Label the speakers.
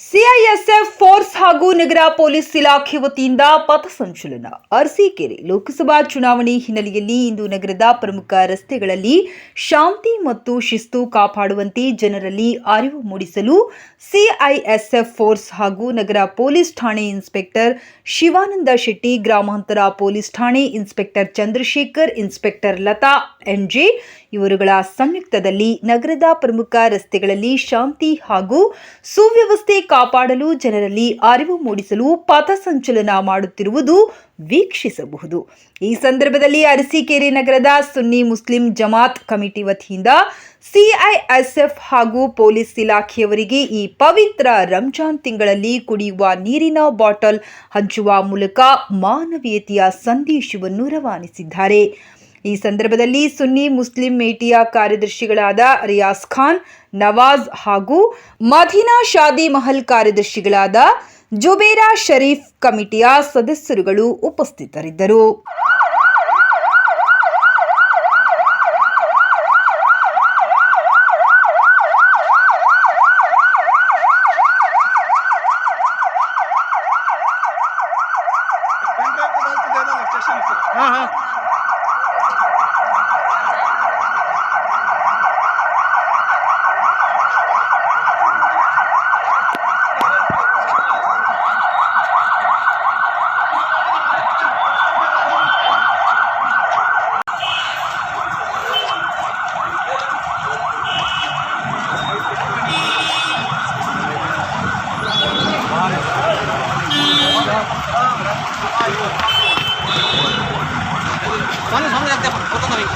Speaker 1: CISF force ಹಾಗೂ ನಗರ police ಇಲಾಖೆ ವತಿಯಿಂದ ಪಥಸಂಚಲನ ಅರಸೀಕೆರೆ ಲೋಕಸಭಾ ಚುನಾವಣೆ ಹಿನ್ನೆಲೆಯಲ್ಲಿ ಇಂದು ನಗರದ ಪ್ರಮುಖ ರಸ್ತೆಗಳಲ್ಲಿ ಶಾಂತಿ ಮತ್ತು ಶಿಸ್ತು ಕಾಪಾಡುವಂತೆ ಜನರಲ್ಲಿ ಅರಿವು ಮೂಡಿಸಲು ಸಿಐಎಸ್ಎಫ್ ಫೋರ್ಸ್ ಹಾಗೂ ನಗರ ಪೊಲೀಸ್ ಠಾಣೆ ಇನ್ಸ್ಪೆಕ್ಟರ್ ಶಿವಾನಂದ ಶೆಟ್ಟಿ, ಗ್ರಾಮಾಂತರ ಪೊಲೀಸ್ ಠಾಣೆ inspector Chandrashekhar, inspector Latha NJ ಇವರುಗಳ ಸಂಯುಕ್ತದಲ್ಲಿ ನಗರದ ಪ್ರಮುಖ ರಸ್ತೆಗಳಲ್ಲಿ ಶಾಂತಿ ಹಾಗೂ ಸುವ್ಯವಸ್ಥೆ ಕಾಪಾಡಲು, ಜನರಲ್ಲಿ ಅರಿವು ಮೂಡಿಸಲು ಪಥಸಂಚಲನ ಮಾಡುತ್ತಿರುವುದು ವೀಕ್ಷಿಸಬಹುದು. ಈ ಸಂದರ್ಭದಲ್ಲಿ ಅರಸೀಕೆರೆ ನಗರದ ಸುನ್ನಿ ಮುಸ್ಲಿಂ ಜಮಾತ್ ಕಮಿಟಿ ವತಿಯಿಂದ ಸಿಐಎಸ್ಎಫ್ ಹಾಗೂ ಪೊಲೀಸ್ ಇಲಾಖೆಯವರಿಗೆ ಈ ಪವಿತ್ರ ರಂಜಾನ್ ತಿಂಗಳಲ್ಲಿ ಕುಡಿಯುವ ನೀರಿನ ಬಾಟಲ್ ಹಂಚುವ ಮೂಲಕ ಮಾನವೀಯತೆಯ ಸಂದೇಶವನ್ನು ರವಾನಿಸಿದ್ದಾರೆ. ಈ ಸಂದರ್ಭದಲ್ಲಿ ಸುನ್ನಿ ಮುಸ್ಲಿಂ ಮೇಟಿಯ ಕಾರ್ಯದರ್ಶಿಗಳಾದ ರಿಯಾಸ್ ಖಾನ್ ನವಾಜ್ ಹಾಗೂ ಮಧೀನಾ ಶಾದಿ ಮಹಲ್ ಕಾರ್ಯದರ್ಶಿಗಳಾದ ಜುಬೇರಾ ಶರೀಫ್ ಕಮಿಟಿಯ ಸದಸ್ಯರುಗಳು ಉಪಸ್ಥಿತರಿದ್ದರು.
Speaker 2: সামনে সামনে রাখ দেখো কত দামি